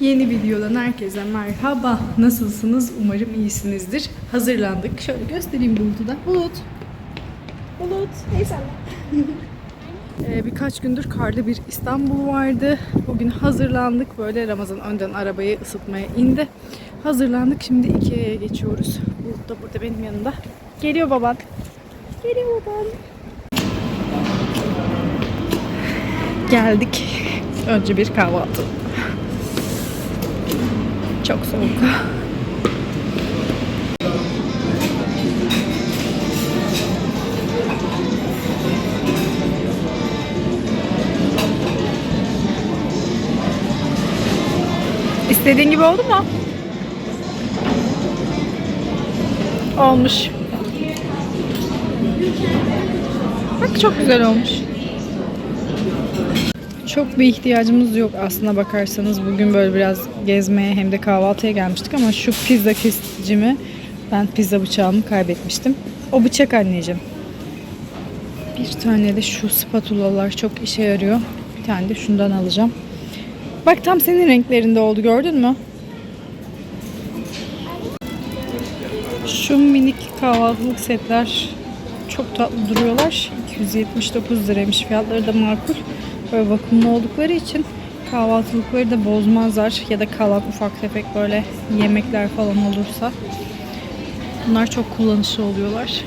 Yeni videodan herkese merhaba. Nasılsınız? Umarım iyisinizdir. Hazırlandık. Şöyle göstereyim Bulut'u da. Bulut. Bulut. Neyse. Ee, birkaç gündür karlı bir İstanbul vardı. Bugün hazırlandık. Böyle Ramazan önden arabayı ısıtmaya indi. Hazırlandık. Şimdi Ikea'ya geçiyoruz. Bulut da burada benim yanımda. Geliyor baban. Geliyor baban. Geldik. Önce bir kahvaltı. Çok soğuk. İstediğin gibi oldu mu? Olmuş. Bak çok güzel olmuş. Çok bir ihtiyacımız yok aslına bakarsanız. Bugün böyle biraz gezmeye hem de kahvaltıya gelmiştik ama şu pizza kesicimi ben pizza bıçağımı kaybetmiştim. O bıçak anneciğim. Bir tane de şu spatulalar çok işe yarıyor. Bir tane de şundan alacağım. Bak tam senin renklerinde oldu gördün mü? Şu minik kahvaltılık setler çok tatlı duruyorlar. 279 liraymış. Fiyatları da makul. Böyle vakumlu oldukları için kahvaltılıkları da bozmazlar. Ya da kalan ufak tefek böyle yemekler falan olursa. Bunlar çok kullanışlı oluyorlar.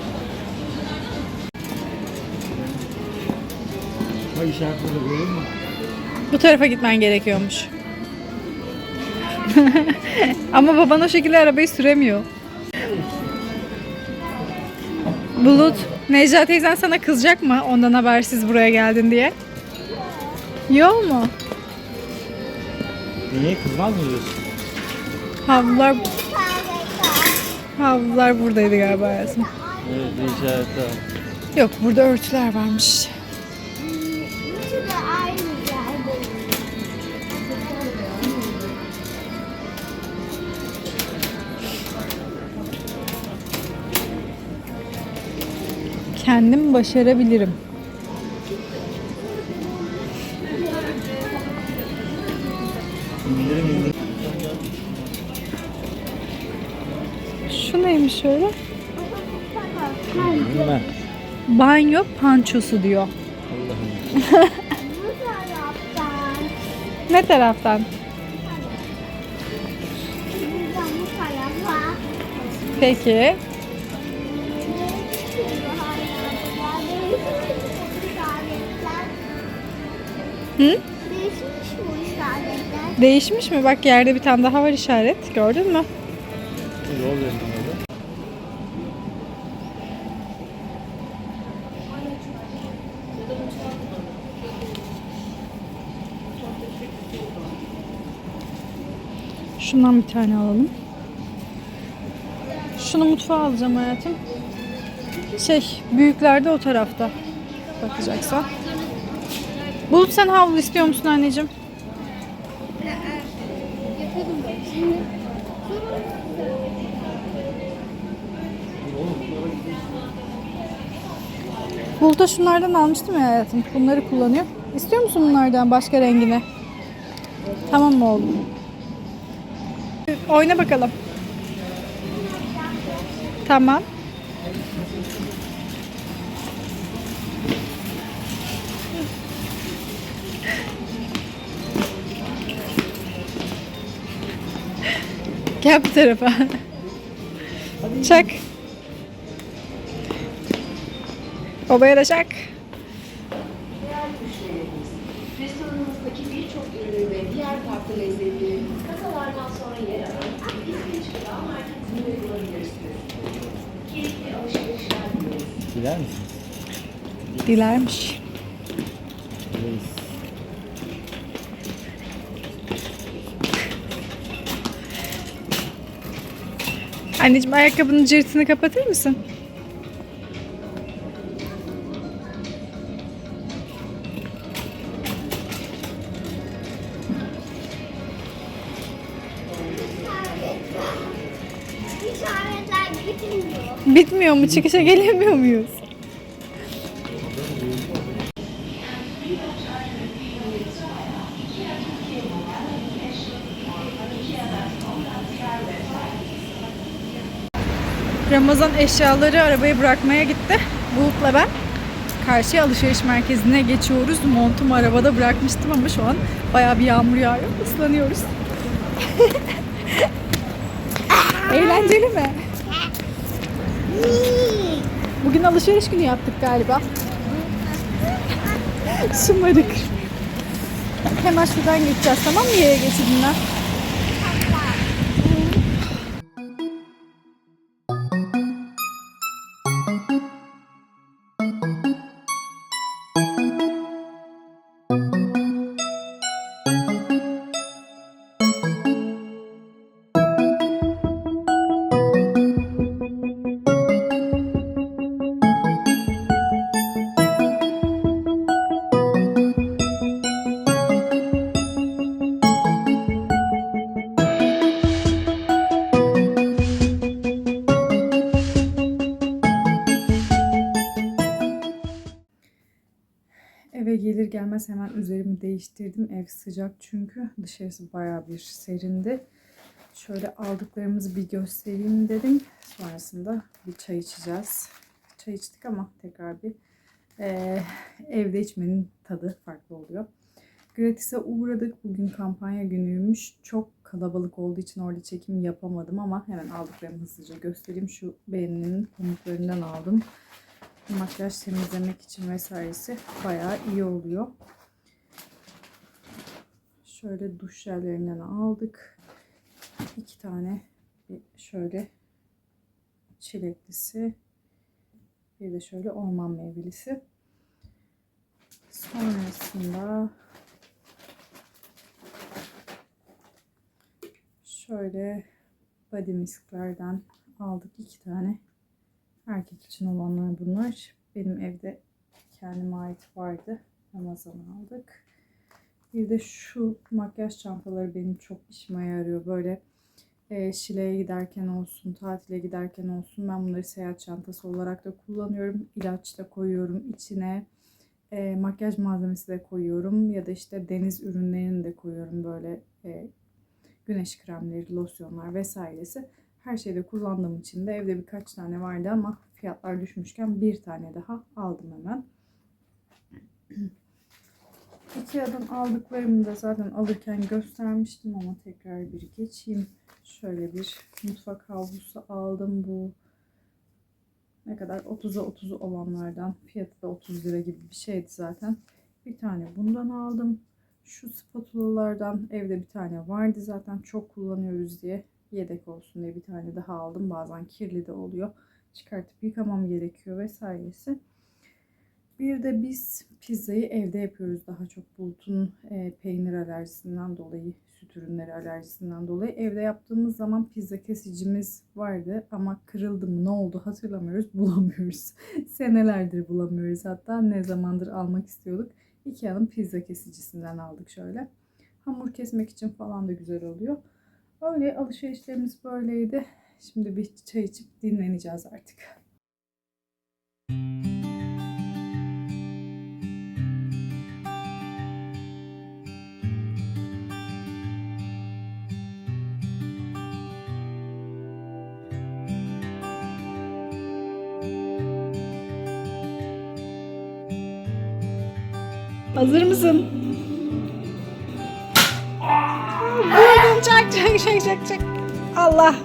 Bu tarafa gitmen gerekiyormuş. Ama baban o şekilde arabayı süremiyor. Bulut, Necla teyzen sana kızacak mı ondan habersiz buraya geldin diye? Yok mu? Niye kızmaz mı diyorsun? Havlular Havlular buradaydı galiba hayatım. Evet bir işaret daha. Yok burada örtüler varmış. Kendim başarabilirim. Şöyle? Banyo pançosu diyor. Allah'ım. Ne taraftan? Peki. Hı? Değişmiş mi? Bak yerde bir tane daha var işaret. Gördün mü? Yol Şundan bir tane alalım. Şunu mutfağa alacağım hayatım. Şey, büyüklerde o tarafta. Bakacaksan. Bulut sen havlu istiyor musun anneciğim? Bulut'a şunlardan almıştım ya hayatım. Bunları kullanıyor. İstiyor musun bunlardan başka rengine? Tamam mı oğlum? Oyna bakalım. Tamam. Gel bu tarafa. Çak. Babaya da çak. Restoranımızdaki birçok ürün ve diğer farklı lezzetlerimiz kasalardan sonra yer alan İsveç Gıda Merkezi'nde bulabilirsiniz. Keyifli alışverişler dileriz. Diler misin? Dilermiş. Dileriz. Anneciğim ayakkabının cırtını kapatır mısın? bitmiyor mu? Çıkışa gelemiyor muyuz? Ramazan eşyaları arabaya bırakmaya gitti. Bulut'la ben karşıya alışveriş merkezine geçiyoruz. Montumu arabada bırakmıştım ama şu an baya bir yağmur yağıyor. Islanıyoruz. Eğlenceli mi? Bugün alışveriş günü yaptık galiba. Şımarık. Hemen şuradan geçeceğiz tamam mı yaya geçidinden? Eve gelir gelmez hemen üzerimi değiştirdim. Ev sıcak çünkü dışarısı bayağı bir serindi. Şöyle aldıklarımızı bir göstereyim dedim. Sonrasında bir çay içeceğiz. Çay içtik ama tekrar bir eee, evde içmenin tadı farklı oluyor. Gratis'e uğradık. Bugün kampanya günüymüş. Çok kalabalık olduğu için orada çekim yapamadım ama hemen aldıklarımı hızlıca göstereyim. Şu beğeninin pamuklarından aldım makyaj temizlemek için vesairesi bayağı iyi oluyor. Şöyle duş jellerinden aldık. İki tane şöyle çileklisi bir de şöyle orman meyvelisi. Sonrasında şöyle body misklerden aldık iki tane Erkek için olanlar bunlar. Benim evde kendime ait vardı. Ramazan aldık. Bir de şu makyaj çantaları benim çok işime yarıyor. Böyle e, Şile'ye giderken olsun, tatile giderken olsun. Ben bunları seyahat çantası olarak da kullanıyorum. İlaç da koyuyorum içine. E, makyaj malzemesi de koyuyorum. Ya da işte deniz ürünlerini de koyuyorum. Böyle e, güneş kremleri, losyonlar vesairesi. Her şeyde kullandığım için de evde birkaç tane vardı ama fiyatlar düşmüşken bir tane daha aldım hemen. Ikea'dan aldıklarımı da zaten alırken göstermiştim ama tekrar bir geçeyim. Şöyle bir mutfak havlusu aldım bu. Ne kadar 30'a 30 olanlardan. Fiyatı da 30 lira gibi bir şeydi zaten. Bir tane bundan aldım. Şu spatulalardan evde bir tane vardı zaten çok kullanıyoruz diye yedek olsun diye bir tane daha aldım. Bazen kirli de oluyor. Çıkartıp yıkamam gerekiyor vesairesi. Bir de biz pizzayı evde yapıyoruz daha çok bulutun e, peynir alerjisinden dolayı, süt ürünleri alerjisinden dolayı. Evde yaptığımız zaman pizza kesicimiz vardı ama kırıldı mı ne oldu hatırlamıyoruz, bulamıyoruz. Senelerdir bulamıyoruz hatta ne zamandır almak istiyorduk. Ikea'nın pizza kesicisinden aldık şöyle. Hamur kesmek için falan da güzel oluyor. Öyle alışverişlerimiz böyleydi. Şimdi bir çay içip dinleneceğiz artık. Hazır mısın? Çak çak çak çak çak. Allah.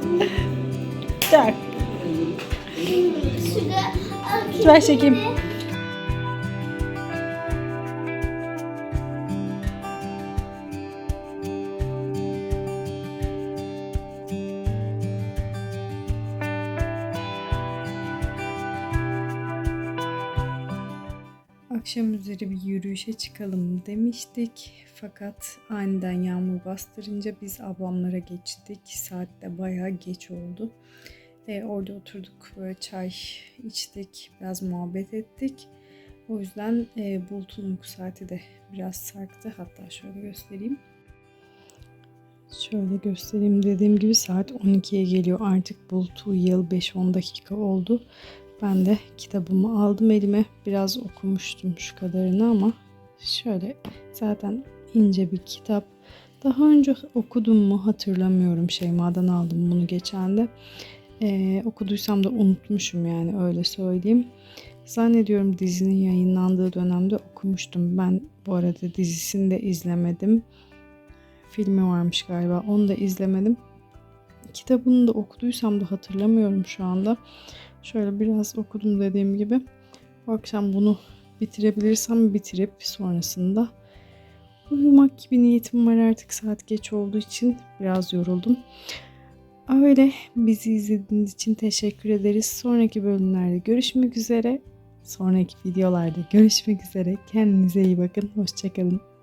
Çak. Ver çekeyim. Akşam üzeri bir yürüyüşe çıkalım demiştik. Fakat aniden yağmur bastırınca biz ablamlara geçtik. Saat de bayağı geç oldu. E, orada oturduk böyle çay içtik, biraz muhabbet ettik. O yüzden e, Bulut'un uyku saati de biraz sarktı. Hatta şöyle göstereyim. Şöyle göstereyim dediğim gibi saat 12'ye geliyor. Artık Bulut uyuyalı 5-10 dakika oldu. Ben de kitabımı aldım elime. Biraz okumuştum şu kadarını ama şöyle zaten ince bir kitap. Daha önce okudum mu hatırlamıyorum. Şeyma'dan aldım bunu geçen de. Ee, okuduysam da unutmuşum yani öyle söyleyeyim. Zannediyorum dizinin yayınlandığı dönemde okumuştum. Ben bu arada dizisini de izlemedim. Filmi varmış galiba. Onu da izlemedim. Kitabını da okuduysam da hatırlamıyorum şu anda. Şöyle biraz okudum dediğim gibi. Bu akşam bunu bitirebilirsem bitirip sonrasında uyumak gibi niyetim var artık saat geç olduğu için biraz yoruldum. Öyle bizi izlediğiniz için teşekkür ederiz. Sonraki bölümlerde görüşmek üzere. Sonraki videolarda görüşmek üzere. Kendinize iyi bakın. Hoşçakalın.